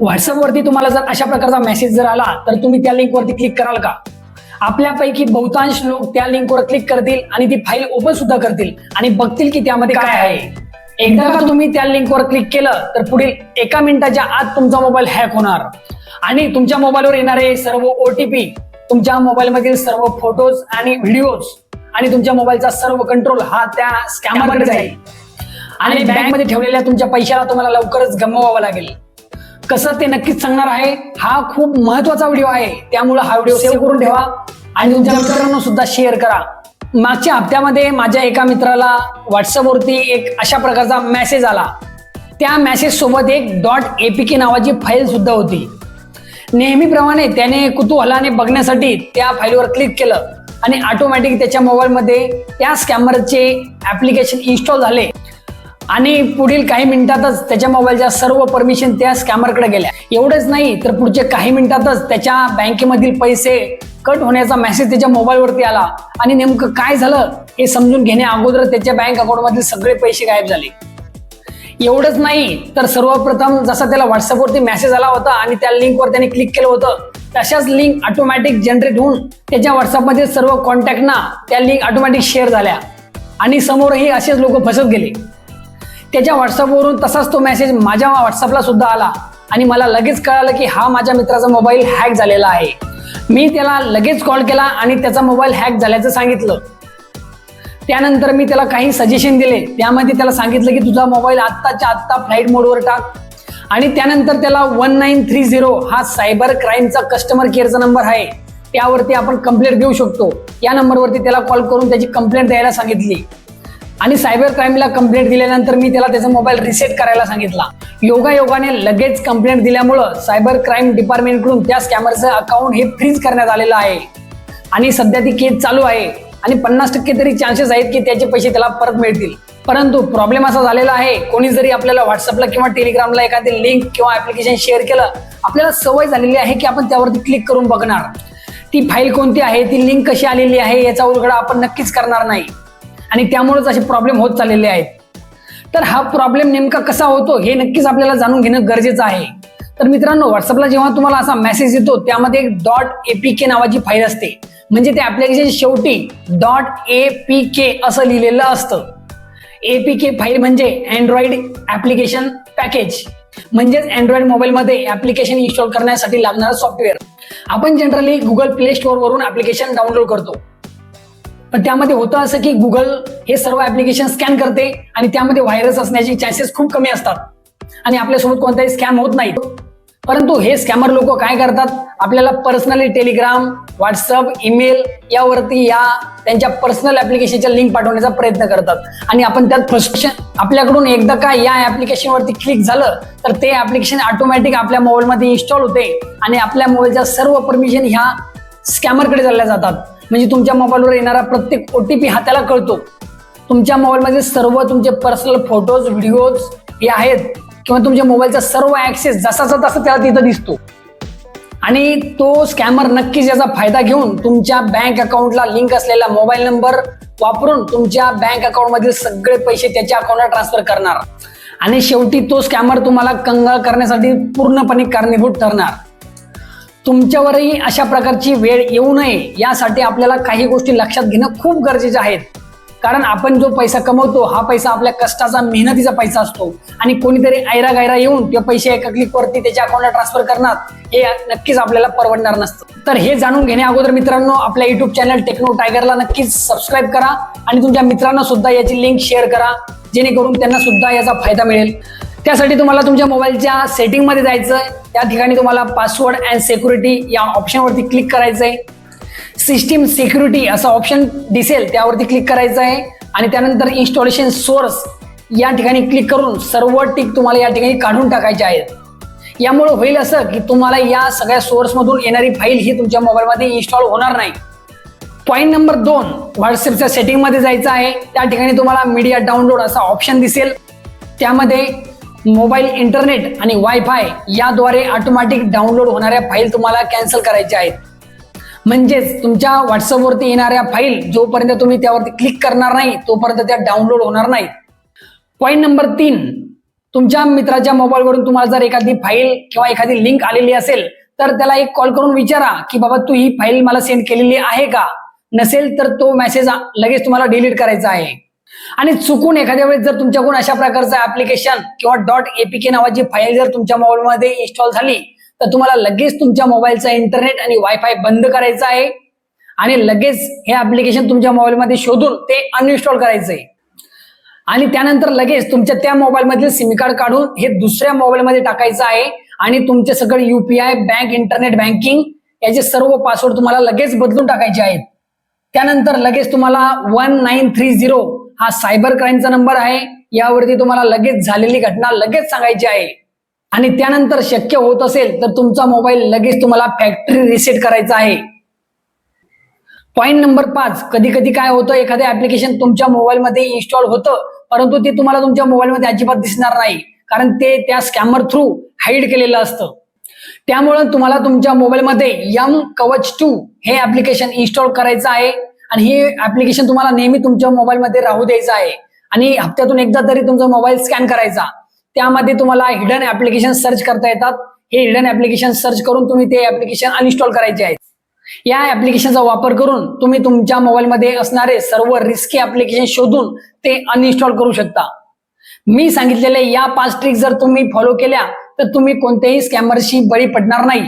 व्हॉट्सअपवरती तुम्हाला जर अशा प्रकारचा मेसेज जर आला तर तुम्ही त्या लिंकवरती क्लिक कराल का? आपल्यापैकी बहुतांश लोक त्या लिंकवर क्लिक करतील आणि ती फाईल ओपन सुद्धा करतील आणि बघतील की त्यामध्ये काय आहे. एकदा का तुम्ही त्या लिंकवर क्लिक केलं तर पुढील एका मिनिटाच्या आत तुमचा मोबाईल हॅक होणार. आणि तुमच्या मोबाईलवर येणारे सर्व ओटीपी तुमच्या मोबाईलमधील सर्व फोटोज आणि व्हिडिओज आणि तुमच्या मोबाईलचा सर्व कंट्रोल हा त्या स्कॅमरकडे जाईल. आणि बँकमध्ये ठेवलेल्या तुमच्या पैशाला तुम्हाला लवकरच गमवावं लागेल. कसं ते नक्कीच सांगणार आहे. हा खूप महत्त्वाचा व्हिडिओ आहे. त्यामुळे हा व्हिडिओ सेव्ह करून ठेवा. आणि तुमच्या मित्रांना सुद्धा शेअर करा. मागच्या हप्त्यामध्ये माझ्या एका मित्राला व्हॉट्सअपवरती एक अशा प्रकारचा मेसेज आला. त्या मेसेज सोबत एक डॉट एपीके नावाची फाईल सुद्धा होती. नेहमीप्रमाणे त्याने कुतूहलाने बघण्यासाठी त्या फाईलवर क्लिक केलं. आणि ऑटोमॅटिक त्याच्या मोबाईलमध्ये त्या स्कॅमरचे ऍप्लिकेशन इन्स्टॉल झाले. आणि पुढील काही मिनिटातच त्याच्या मोबाईलच्या सर्व परमिशन त्या स्कॅमरकडे गेल्या. एवढंच नाही तर पुढच्या काही मिनिटातच त्याच्या बँकेमधील पैसे कट होण्याचा मेसेज त्याच्या मोबाईलवरती आला. आणि नेमकं काय झालं हे समजून घेण्या अगोदर त्याच्या बँक अकाउंटमधील सगळे पैसे गायब झाले. एवढंच नाही तर सर्वप्रथम जसा त्याला व्हॉट्सअपवरती मेसेज आला होता आणि त्या लिंकवर त्याने क्लिक केलं होतं तशाच लिंक ऑटोमॅटिक जनरेट होऊन त्याच्या व्हॉट्सअपमध्ये सर्व कॉन्टॅक्टना त्या लिंक ऑटोमॅटिक शेअर झाल्या. आणि समोरही असेच लोक फसत गेले. त्याच्या व्हॉट्सअपवरून तसाच तो मेसेज माझ्या व्हॉट्सअपला सुद्धा आला. आणि मला लगेच कळालं की हा माझ्या मित्राचा मोबाईल हॅक झालेला आहे. मी त्याला लगेच कॉल केला आणि त्याचा मोबाईल हॅक झाल्याचं सांगितलं. त्यानंतर मी त्याला काही सजेशन दिले. त्यामध्ये त्याला सांगितलं की तुझा मोबाईल आत्ताच्या आत्ता फ्लाईट मोडवर टाक. आणि त्यानंतर त्याला वन नाईन थ्री झिरो हा सायबर क्राईमचा कस्टमर केअरचा नंबर आहे. त्यावरती आपण कंप्लेंट देऊ शकतो. या नंबरवरती त्याला कॉल करून त्याची कंप्लेंट द्यायला सांगितली. आणि सायबर क्राईमला कंप्लेंट दिल्यानंतर मी त्याला त्याचा मोबाईल रिसेट करायला सांगितला. योगा योगाने लगेच कंप्लेंट दिल्यामुळं सायबर क्राईम डिपार्टमेंटकडून त्या स्कॅमरचं अकाउंट हे फ्रीज करण्यात आलेलं आहे. आणि सध्या ती केस चालू आहे. आणि पन्नास टक्के तरी चान्सेस आहेत की त्याचे पैसे त्याला परत मिळतील. परंतु प्रॉब्लेम असा झालेला आहे. कोणी जरी आपल्याला व्हॉट्सअपला किंवा टेलिग्रामला एखादी लिंक किंवा ऍप्लिकेशन शेअर केलं आपल्याला सवय झालेली आहे की आपण त्यावरती क्लिक करून बघणार. ती फाईल कोणती आहे? ती लिंक कशी आलेली आहे? याचा उलगडा आपण नक्कीच करणार नाही. आणि त्यामुळेच असे प्रॉब्लेम होत चाललेले आहेत. तर हा प्रॉब्लेम नेमका कसा होतो हे नक्कीच आपल्याला जाणून घेणं गरजेचं आहे. तर मित्रांनो व्हॉट्सअपला जेव्हा तुम्हाला असा मेसेज येतो त्यामध्ये. एक डॉट एपीके नावाची फाईल असते. म्हणजे ते ऍप्लिकेशन शेवटी. डॉट ए पी के असं लिहिलेलं असतं. एपीके फाईल म्हणजे अँड्रॉइड ऍप्लिकेशन पॅकेज म्हणजेच अँड्रॉइड मोबाईलमध्ये ऍप्लिकेशन इन्स्टॉल करण्यासाठी लागणारं सॉफ्टवेअर आपण जनरली गुगल प्ले स्टोअर वरून ऍप्लिकेशन डाउनलोड करतो. पण त्यामध्ये होतं असं की गुगल हे सर्व ऍप्लिकेशन स्कॅन करते आणि त्यामध्ये व्हायरस असण्याचे चान्सेस खूप कमी असतात. आणि आपल्यासोबत कोणताही स्कॅम होत नाही. परंतु हे स्कॅमर लोक काय करतात? आपल्याला पर्सनली टेलिग्राम व्हॉट्सअप ईमेल यावरती या त्यांच्या पर्सनल ऍप्लिकेशनच्या लिंक पाठवण्याचा प्रयत्न करतात. आणि आपण त्यात फ्रस्ट्रेशन आपल्याकडून एकदा का या ऍप्लिकेशनवरती क्लिक झालं तर ते ऍप्लिकेशन ऑटोमॅटिक आपल्या मोबाईलमध्ये इन्स्टॉल होते. आणि आपल्या मोबाईलच्या सर्व परमिशन ह्या स्कॅमरकडे चालल्या जातात. म्हणजे तुमच्या मोबाईलवर येणारा प्रत्येक ओ टी पी हा त्याला कळतो. तुमच्या मोबाईलमध्ये सर्व तुमचे पर्सनल फोटोज व्हिडिओज हे आहेत किंवा तुमच्या मोबाईलचा सर्व ऍक्सेस जसाचा तसा त्याला तिथं दिसतो. आणि तो स्कॅमर नक्कीच याचा फायदा घेऊन तुमच्या बँक अकाउंटला लिंक असलेला मोबाईल नंबर वापरून तुमच्या बँक अकाउंटमधील सगळे पैसे त्याच्या अकाउंटला ट्रान्सफर करणार. आणि शेवटी तो स्कॅमर तुम्हाला कंगाळ करण्यासाठी पूर्णपणे कारणीभूत ठरणार. तुमच्यावरही अशा प्रकारची वेळ येऊ नये यासाठी आपल्याला काही गोष्टी लक्षात घेणं खूप गरजेचे आहेत कारण आपण जो पैसा कमवतो हा पैसा आपल्या कष्टाचा मेहनतीचा पैसा असतो. आणि कोणीतरी ऐरा गायरा येऊन ते पैसे एका क्लिकवरती त्याच्या अकाउंटला ट्रान्सफर करणार हे नक्कीच आपल्याला परवडणार नसतं. तर हे जाणून घेण्या अगोदर मित्रांनो आपल्या युट्यूब चॅनल टेक्नो टायगरला नक्कीच सबस्क्राईब करा आणि तुमच्या मित्रांना सुद्धा याची लिंक शेअर करा जेणेकरून त्यांना सुद्धा याचा फायदा मिळेल. त्यासाठी तुम्हाला तुमच्या मोबाईलच्या सेटिंगमध्ये जायचं आहे त्या ठिकाणी तुम्हाला पासवर्ड अँड सेक्युरिटी या ऑप्शनवरती क्लिक करायचं आहे सिस्टीम सिक्युरिटी असं ऑप्शन दिसेल त्यावरती क्लिक करायचं आहे आणि त्यानंतर इन्स्टॉलेशन सोर्स या ठिकाणी क्लिक करून सर्व टिक तुम्हाला या ठिकाणी काढून टाकायचे आहेत. यामुळे होईल असं की तुम्हाला या सगळ्या सोर्समधून येणारी फाईल ही तुमच्या मोबाईलमध्ये इन्स्टॉल होणार नाही. पॉईंट नंबर दोन व्हॉट्सअपच्या सेटिंगमध्ये जायचं आहे. त्या ठिकाणी तुम्हाला मीडिया डाउनलोड असा ऑप्शन दिसेल. त्यामध्ये मोबाईल इंटरनेट आणि वायफाय याद्वारे ऑटोमॅटिक डाउनलोड होणाऱ्या फाईल तुम्हाला कॅन्सल करायच्या आहेत. म्हणजेच तुमच्या व्हॉट्सअपवरती येणाऱ्या फाईल जोपर्यंत तुम्ही त्यावरती क्लिक करणार नाही तोपर्यंत त्या डाउनलोड होणार नाही पॉईंट नंबर तीन तुमच्या मित्राच्या मोबाईलवरून तुम्हाला जर एखादी फाईल किंवा एखादी लिंक आलेली असेल तर त्याला एक कॉल करून विचारा की बाबा तू ही फाईल मला सेंड केलेली आहे का? नसेल तर तो मेसेज लगेच तुम्हाला डिलीट करायचा आहे. आणि चुकून एखाद्या वेळेस जर तुमच्याकडून अशा प्रकारचं ऍप्लिकेशन किंवा डॉट एपीके नावाची फाईल जर तुमच्या मोबाईलमध्ये इन्स्टॉल झाली तर तुम्हाला लगेच तुमच्या मोबाईलचा इंटरनेट आणि वायफाय बंद करायचा आहे. आणि लगेच हे ऍप्लिकेशन तुमच्या मोबाईलमध्ये शोधून ते अनइन्स्टॉल करायचं आहे. आणि त्यानंतर लगेच तुमच्या त्या मोबाईलमधील सिम कार्ड काढून हे दुसऱ्या मोबाईलमध्ये टाकायचं आहे. आणि तुमचे सगळे युपीआय बँक इंटरनेट बँकिंग याचे सर्व पासवर्ड तुम्हाला लगेच बदलून टाकायचे आहेत. त्यानंतर लगेच तुम्हाला वन नाईन थ्री झिरो हा सायबर क्राईमचा नंबर आहे. यावरती तुम्हाला लगेच झालेली घटना लगेच सांगायची आहे. आणि त्यानंतर शक्य होत असेल तर तुमचा मोबाईल लगेच तुम्हाला फॅक्टरी रिसेट करायचा आहे. पॉईंट नंबर पाच कधी कधी काय होतं एखादं ऍप्लिकेशन तुमच्या मोबाईलमध्ये इन्स्टॉल होतं परंतु ते तुम्हाला तुमच्या मोबाईलमध्ये अजिबात दिसणार नाही. कारण ते त्या स्कॅमर थ्रू हाईड केलेलं असतं. त्यामुळं तुम्हाला तुमच्या मोबाईलमध्ये यम कवच टू हे ऍप्लिकेशन इन्स्टॉल करायचं आहे. आणि हे ऍप्लिकेशन तुम्हाला नेहमी तुमच्या मोबाईलमध्ये राहू द्यायचं आहे. आणि हप्त्यातून एकदा तरी तुमचा मोबाईल स्कॅन करायचा. त्यामध्ये तुम्हाला हिडन ऍप्लिकेशन सर्च करता येतात. हे हिडन ऍप्लिकेशन सर्च करून तुम्ही ते ऍप्लिकेशन अनइन्स्टॉल करायचे आहे या ऍप्लिकेशनचा वापर करून तुम्ही तुमच्या मोबाईलमध्ये असणारे सर्व रिस्की ऍप्लिकेशन शोधून ते अनइन्स्टॉल करू शकता. मी सांगितलेल्या या पाच ट्रिक जर तुम्ही फॉलो केल्या तर तुम्ही कोणत्याही स्कॅमरशी बळी पडणार नाही.